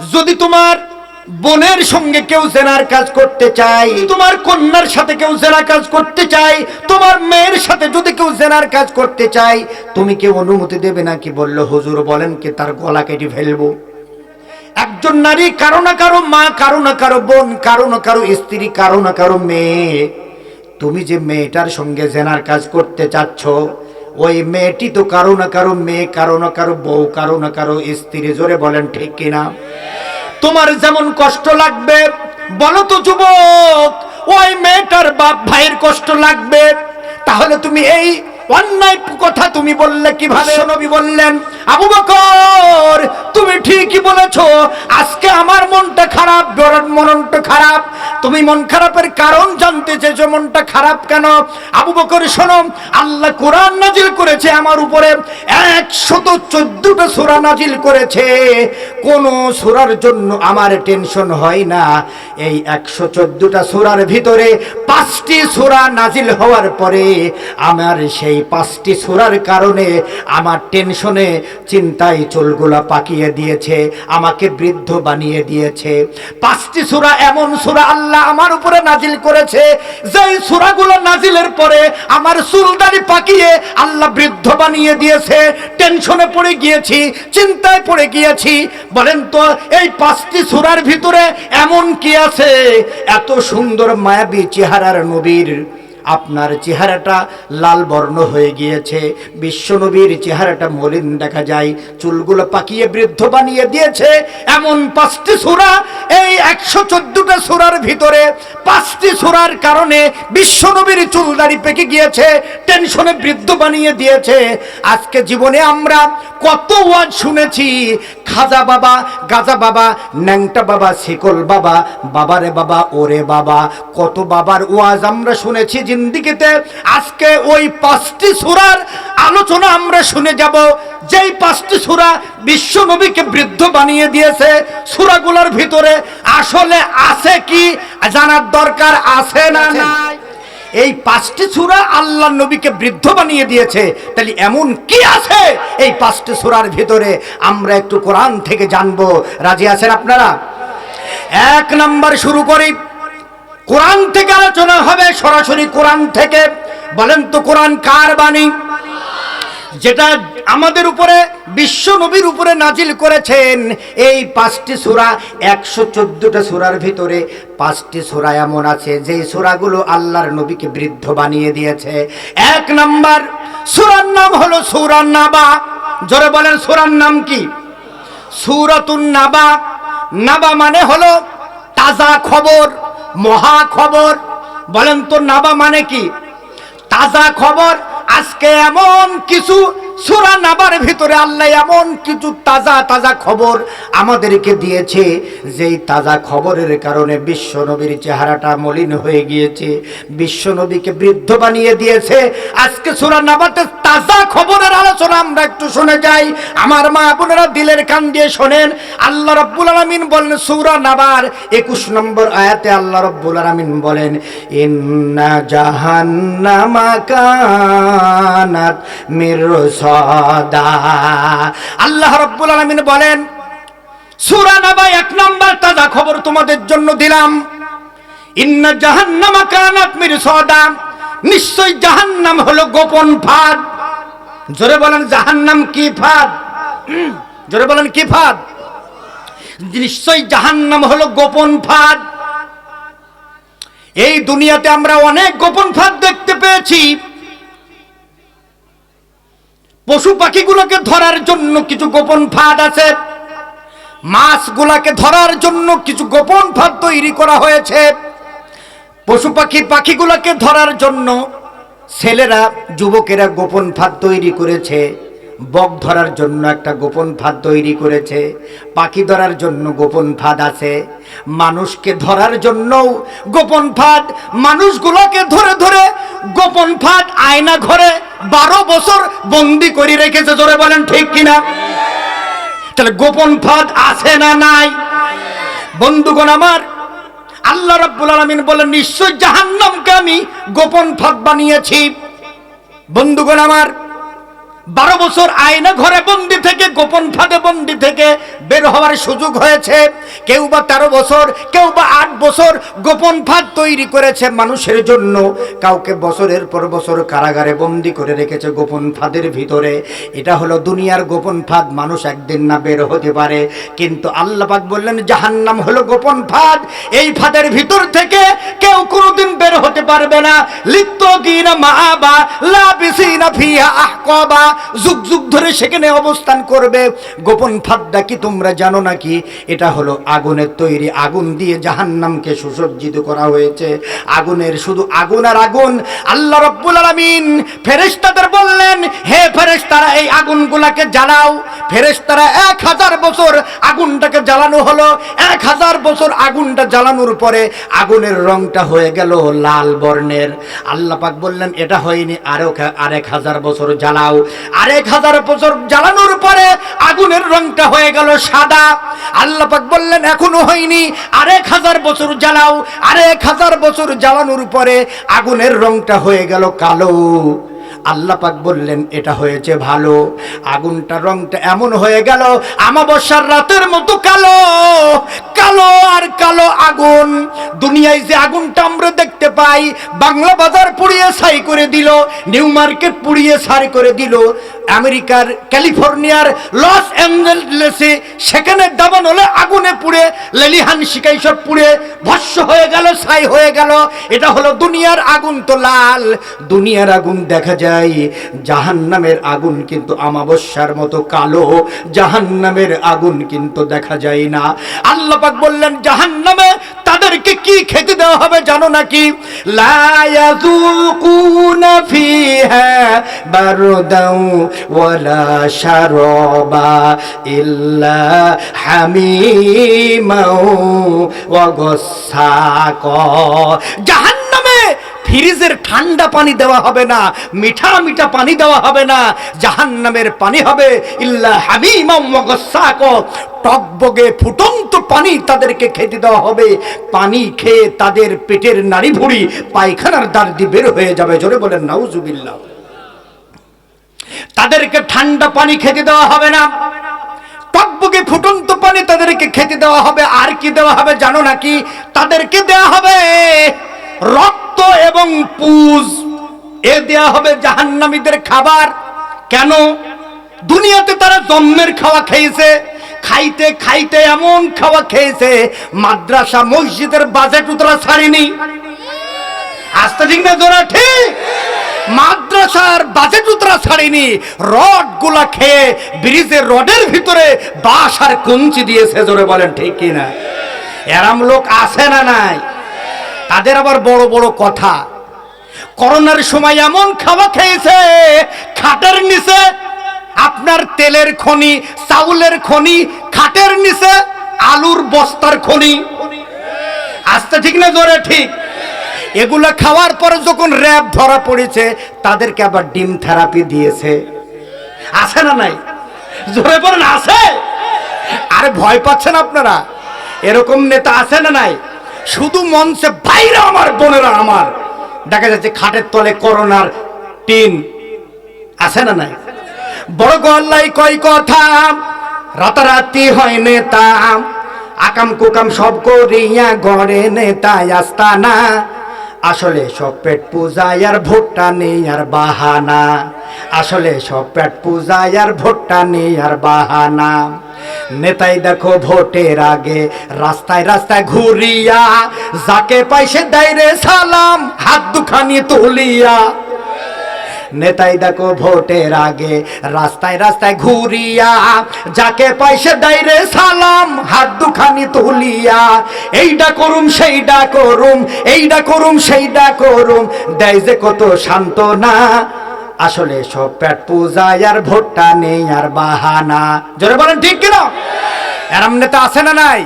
যদি তোমার বোনের সঙ্গে কেউ জেনার কাজ করতে চাই তোমার কন্যার সাথে কেউ জেনার কাজ করতে চাই তোমার মেয়ের সাথে যদি কেউ জেনার কাজ করতে চাই তুমি কেউ অনুমতি দেবে নাকি? বলল, হুজুর, বলেন কি, তার গলা কেটে ফেলব। একজন নারী কারও না কারও মা, কারও না কারও বোন, কারও না কারও স্ত্রী, কারও না কারও মেয়ে। তুমি যে মেয়েটার সঙ্গে জেনার কাজ করতে চাচ্ছ ওই মেয়েটি তো কারও না কারও মেয়ে কারও না কারও বউ কারও না কারও স্ত্রী জোরে বলেন ঠিক কিনা? তোমার যেমন কষ্ট লাগবে বলো তো যুবক ওই মেয়েটার বাপ ভাইয়ের কষ্ট লাগবে? তাহলে তুমি এই অন্যায় কথা তুমি বললে কীভাবে? নবী বললেন আবু বকর তুমি ঠিকই বলেছ, আজকে আমার মনটা খারাপ মনটা খারাপ। তুমি মন খারাপের কারণ জানতে চেয়েছো, মনটা খারাপ কেন? আবু বকর, শোনো, আল্লাহ কোরআন নাজিল করেছে আমার উপরে, একশত চোদ্দটা সুরা নাজিল করেছে। কোন সুরার জন্য আমার টেনশন হয় না। এই একশো চোদ্দটা সুরার ভিতরে পাঁচটি সুরা নাজিল হওয়ার পরে আমার সেই পাঁচটি সুরার কারণে আমার টেনশনে, চিন্তায় চুলগুলা পাকিয়ে দিয়েছে, আমাকে বৃদ্ধ বানিয়ে দিয়েছে। পাঁচটি সুরা এমন সুরা আল্লাহ আমার উপরে নাজিল করেছে, যেই সুরাগুলো নাজিলের পরে আমার চুলদারি পাকিয়ে আল্লাহ বৃদ্ধ বানিয়ে দিয়েছে। টেনশনে পড়ে গিয়েছি, চিন্তায় পড়ে গিয়েছি। বলেন তো, এই পাঁচটি সুরার ভিতরে এমন কি আছে? এত সুন্দর মায়াবী চেহারার নবীর আপনার চেহারাটা লাল বর্ণ হয়ে গিয়েছে। বিশ্বনবীর চেহারাটা মলিন দেখা যায়। চুলগুলো পাকিয়ে বৃদ্ধ বানিয়ে দিয়েছে। এমন পাঁচটি সুরা, এই একশো চোদ্দটা সুরার ভিতরে পাঁচটি সুরার কারণে বিশ্বনবীর চুলদারি পেকে গিয়েছে টেনশনে বৃদ্ধ বানিয়ে দিয়েছে। আজকে জীবনে আমরা কত ওয়াজ শুনেছি, খাজা বাবা, গাজা বাবা, ন্যাংটা বাবা, শিকল বাবা, বাবারে বাবা, ওরে বাবা, কত বাবার ওয়াজ আমরা শুনেছি জিন্দিগিতে আজকে ওই পাঁচটি সুরার আলোচনা আমরা শুনে যাব। যেই পাঁচটি সুরা বিশ্ব নবীকে বৃদ্ধ বানিয়ে দিয়েছে সুরাগুলোর ভিতরে আসলে আছে কি জানার দরকার আছে না নাই? এই পাঁচটি সুরা আল্লাহ নবীকে বৃদ্ধ বানিয়ে দিয়েছে তাহলে এমন কি আছে এই পাঁচটি সুরার ভিতরে? আমরা একটু কোরআন থেকে জানব। রাজি আছেন আপনারা? এক নাম্বার শুরু করি। কোরআন থেকে আলোচনা হবে, সরাসরি কোরআন থেকে। বলেন তো কোরআন কার বাণী? যেটা আমাদের উপরে, বিশ্ব নবীর উপরে নাজিল করেছেন, এই পাঁচটি সুরা একশো চোদ্দটা সুরার ভিতরে পাঁচটি সুরা এমন আছে, যে সুরাগুলো আল্লাহর নবীকে বৃদ্ধ বানিয়ে দিয়েছে। এক নাম্বার, সুরার নাম হলো সুরান নাবা। জোরে বলেন, সুরার নাম কি? সুরাতুন নাবা। নাবা মানে হলো তাজা খবর। মহা খবর। বলেন তো নাবা মানে কি? তাজা খবর, আজকে এমন কিছু, সুরা নাবার ভিতরে আল্লাহ এমন কিছু তাজা তাজা খবর আমাদেরকে দিয়েছে, যেই তাজা খবরের কারণে বিশ্বনবীর চেহারাটা মলিন হয়ে গিয়েছে বিশ্বনবীকে বৃদ্ধ বানিয়ে দিয়েছে। আজকে সুরা নাবাতে তাজা খবরের আলোচনা আমরা একটু শুনে যাই। আমার মা বোনেরা দিলের কান দিয়ে শোনেন। আল্লাহ রব্বুল আলমিন বলেন, সুরা নাবার একুশ নম্বর আয়াতে আল্লাহ রব্বুল আলমিন বলেন, ইন্না জাহান্নামা কানাত আল্লাহ রব্বুল আলমিন বলেন, সুরা নাবা এক নম্বর তাজা খবর তোমাদের জন্য দিলাম। ইন্না জাহান্নামা কানাত মিরসাদা নিশ্চয় জাহান্নাম হলো গোপন ফাঁদ। জোরে বলেন, জাহান্নাম কি ফাঁদ? জোরে বলেন, কি ফাঁদ? নিশ্চয় জাহান্নাম হলো গোপন ফাঁদ। এই দুনিয়াতে আমরা অনেক গোপন ফাঁদ দেখতে পেয়েছি। পশু পাখিগুলোকে ধরার জন্য কিছু গোপন ফাঁদ আছে। মাছগুলাকে ধরার জন্য কিছু গোপন ফাঁদ তৈরি করা হয়েছে। পশু পাখি পাখিগুলোকে ধরার জন্য ছেলেরা, যুবকেরা গোপন ফাঁদ তৈরি করেছে। বক ধরার জন্য একটা গোপন ফাঁদ তৈরি করেছে, পাখি ধরার জন্য গোপন ফাঁদ আছে। মানুষকে ধরার জন্যও গোপন ফাঁদ, মানুষগুলোকে ধরে ধরে গোপন ফাঁদ আয়না ঘরে বারো বছর বন্দি করে রেখেছে ধরে বলেন ঠিক কিনা? তাহলে গোপন ফাঁদ আছে না নাই? বন্ধুগণ আমার, আল্লাহ রাব্বুল আলামিন বলেন, নিশ্চয় জাহান্নামকে আমি গোপন ফাঁদ বানিয়েছি। বন্ধুগণ আমার বারো বছর আয়না ঘরে বন্দি থেকে, গোপন ফাঁদে বন্দি থেকে বের হওয়ার সুযোগ হয়েছে। কেউ বা তেরো বছর, কেউ বা আট বছর গোপন ফাঁদ তৈরি করেছে মানুষের জন্য। কাউকে বছরের পর বছর কারাগারে বন্দি করে রেখেছে গোপন ফাঁদের ভিতরে। এটা হলো দুনিয়ার গোপন ফাঁদ, মানুষ একদিন না বের হতে পারে। কিন্তু আল্লাহ পাক বললেন, জাহান্নাম হলো গোপন ফাঁদ। এই ফাঁদের ভিতর থেকে কেউ কোনোদিন বের হতে পারবে না। লিপ্ত কিনা মাবা লাবিসিনা ফিহা আহকাবা। যুগ যুগ ধরে সেখানে অবস্থান করবে। গোপন ফাঁদটা কি তোমরা জানো নাকি? এটা হলো আগুনের তৈরি আগুন দিয়ে জাহান্নামকে সুসজ্জিত করা হয়েছে। আগুনের শুধু আগুন আর আগুন। আল্লাহ রব্বুল আলামিন ফেরেশতাদের বললেন, হে ফেরেশতারা, এই আগুনগুলাকে জ্বালাও। ফেরেশতারা, এক হাজার বছর আগুনটাকে জ্বালানো হলো। এক হাজার বছর আগুনটা জ্বালানোর পরে আগুনের রংটা হয়ে গেল লাল বর্ণের। আল্লাহ পাক বললেন, এটা হয়নি আরও আরেক হাজার বছর জ্বালাও। আরেক হাজার বছর জ্বালানোর পরে আগুনের রংটা হয়ে গেল সাদা। আল্লাহ পাক বললেন, এখনও হয়নি। আরেক হাজার বছর জ্বালাও। আরেক হাজার বছর জ্বালানোর পরে আগুনের রংটা হয়ে গেল কালো। আল্লাহ পাক বললেন, এটা হয়েছে ভালো। আগুনটা রংটা এমন হয়ে গেল, আমাবস্যার রাতের মতো কালো। কালো আর কালো আগুন। দুনিয়ায় যে আগুনটা আমরা দেখতে পাই, বাংলা বাজার পুড়িয়ে ছাই করে দিল, নিউ মার্কেট পুড়িয়ে ছাই করে দিল। আমেরিকার ক্যালিফোর্নিয়ার লস অ্যাঞ্জেলেসে, সেখানে দাবান হলে আগুনে পুড়ে, লেলিহান শিকাই সব পুড়ে, ভস্য হয়ে গেল, ছাই হয়ে গেল। এটা হলো দুনিয়ার আগুন তো লাল। দুনিয়ার আগুন দেখা যায়। জাহান্নামের আগুন কিন্তু আমাবস্যার মতো কালো। জাহান্নামের আগুন কিন্তু দেখা যায় না। আল্লাহ পাক বললেন, জাহান্নামে তাদেরকে কি খেতে দেওয়া হবে জানো নাকি? জাহান ইল্লা হামিমাও ফ্রিজের ঠান্ডা পানি দেওয়া হবে না, মিঠা মিঠা পানি দেওয়া হবে না, জাহান্নামের পানি হবে। ইল্লা হামিমাম টকবগে ফুটন্ত পানি তাদেরকে খেতে দেওয়া হবে। পানি খেয়ে তাদের পেটের নাড়ি ভুড়ি পায়খানার দ্বার দিয়ে বের হয়ে যাবে। জোরে বলেন, নাউজুবিল্লাহ। তাদেরকে ঠান্ডা পানি খেতে দেওয়া হবে না। টকবগে ফুটন্ত পানি তাদেরকে খেতে দেওয়া হবে। আর কি দেওয়া হবে জানো নাকি? তাদেরকে দেওয়া হবে রক্ত এবং পুজ, এ দেওয়া হবে জাহান্নামীদের খাবার। কেন? দুনিয়াতে তারা জন্মের খাওয়া খেয়েছে, খাইতে খাইতে এমন খাওয়া খেয়েছে, মাদ্রাসা, মসজিদের বাজেট তারা ছাড়েনি। আস্তে ঠিক মাদ্রাসার বাজেট তারা ছাড়েনি খেয়ে রডের ভিতরে বাঁশ আর দিয়েছে, জোরে বলেন ঠিক কিনা? এরাম লোক আছে না নাই? তাদের আবার বড় বড় কথা। করোনার সময় এমন খাওয়া খেয়েছে, খাটের নিচে আপনার তেলের খনি, চাউলের খনি, খাটের নিচে আলুর বস্তার খনি। আসতে ঠিক না জোরে ঠিক? এগুলো খাওয়ার পরে যখন র্যাব ধরা পড়েছে, তাদেরকে আবার ডিম থেরাপি দিয়েছে। আছে না নাই? জোরে বলেন, আছে? আরে ভয় পাচ্ছেন আপনারা? এরকম নেতা আছে না নাই? শুধু মঞ্চে বাইরে আমার বোনেরা আমার। দেখা যাচ্ছে খাটের তলে করোনার টিন। আছে না নাই? বড় গল্লাই কয় কথা? রাতারাতি হয় নেতা। আকাম কুকাম সব করিয়া গড়ে নেতা আস্তানা। আসলে সব পেট পূজায় আর ভোটটা নেই আর বাহানা। আসলে সব পেট পূজায় আর ভোটটা নেই আর বাহানা। নেতাই দেখো ভোটের আগে, রাস্তায় রাস্তায় ঘুরিয়া, যাকে পাইছে দাইরে সালাম, হাত দুখানি তুলিয়া। নেতাই দেখো ভোটের আগে। রাস্তায় রাস্তায় ঘুরিয়া, যাকে পাইছে দাইরে সালাম, হাত দুখানি তুলিয়া। এইটা করুম সেইটা করুম এইটা করুম সেইটা করুম। দেয় যে কত শান্ত না আসলে সব পেট পূজায় আর ভোটটা নেই, আর বাহানা। জোরে বলেন, ঠিক কিনা? এরম নেতা আছে না নাই?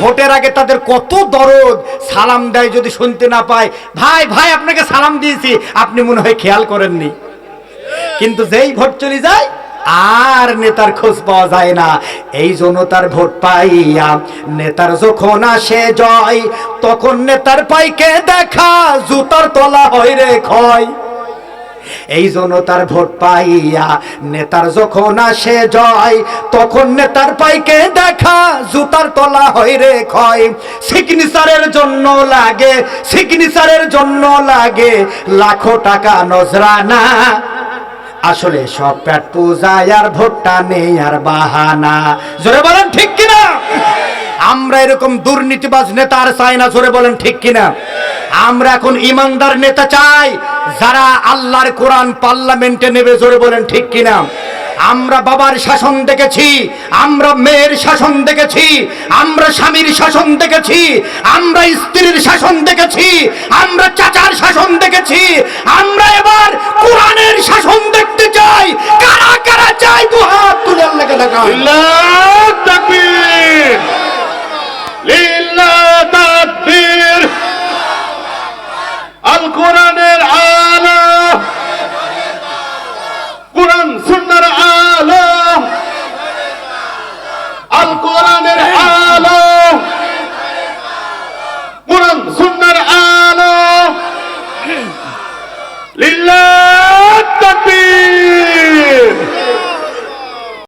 ভোটের আগে তাদের কত দরদ সালাম দেয় যদি শুনতে না পায়। ভাই ভাই, আপনাকে সালাম দিয়েছি। আপনি মনে হয় খেয়াল করেননি। কিন্তু যেই ভোট চলে যায়, আর নেতার খোঁজ পাওয়া যায় না। এই জন্য তার ভোট পাইয়া নেতার যখন আসে জয়, তখন নেতার পাইকে দেখা, জুতার তলা হয় রে ক্ষয়। এই জন্য তার ভোট পাইয়া নেতার যখন আসে জয়, তখন নেতার পাইকে দেখা, জুতার তলা হয় রে ক্ষয়। সিগনেচারের জন্য লাগে, সিগনেচারের জন্য লাগে, লাখো টাকা নজরানা। আসলে সব পেট পূজায় আর ভোটটা নেই আর বাহানা। জোরে বলেন, ঠিক কিনা? আমরা এরকম দুর্নীতিবাজ নেতা আর চাই না জোরে বলেন ঠিক কিনা? আমরা এখন ইমানদার নেতা চাই, যারা আল্লাহর কোরআন পার্লামেন্টে নেবে জোরে বলেন ঠিক কিনা? আমরা বাবার শাসন দেখেছি, আমরা মেয়ের শাসন দেখেছি, আমরা স্বামীর শাসন দেখেছি, আমরা স্ত্রীর শাসন দেখেছি, আমরা চাচার শাসন দেখেছি, আমরা এবার কোরআনের শাসন দেখতে চাই। কারা কারা চাই দু হাত তুলে আল্লাহকে দেখা লীলা তাকবীর। আল কোরআনে